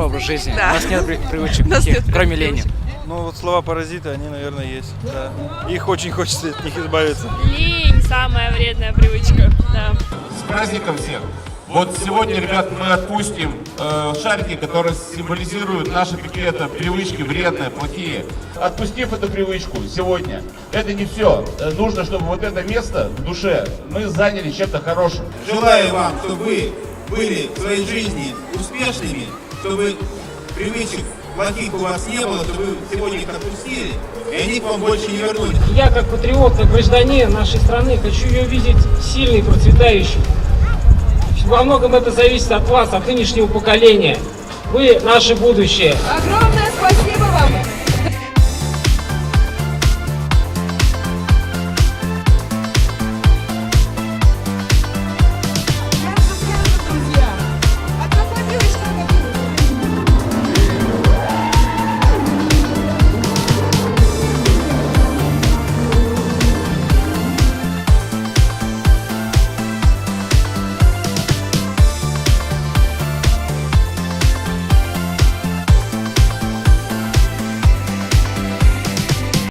образ жизни. Да. У нас нет при- привычек таких, нет кроме лени. Ну вот слова паразиты, они, наверное, есть. Да. Их очень хочется от них избавиться. Лень – самая вредная привычка, да. С праздником всех! Вот сегодня, ребят, мы отпустим э, шарики, которые символизируют наши какие-то привычки вредные, плохие. Отпустив эту привычку сегодня, это не все. Э, Нужно, чтобы вот это место в душе мы заняли чем-то хорошим. Желаю вам, чтобы вы были в своей жизни успешными, чтобы привычек плохих у вас не было, чтобы вы сегодня их отпустили, и они к вам больше не вернулись. Я как патриот, как гражданин нашей страны хочу ее видеть сильной, процветающей. Во многом это зависит от вас, от нынешнего поколения. Вы наше будущее. Огромное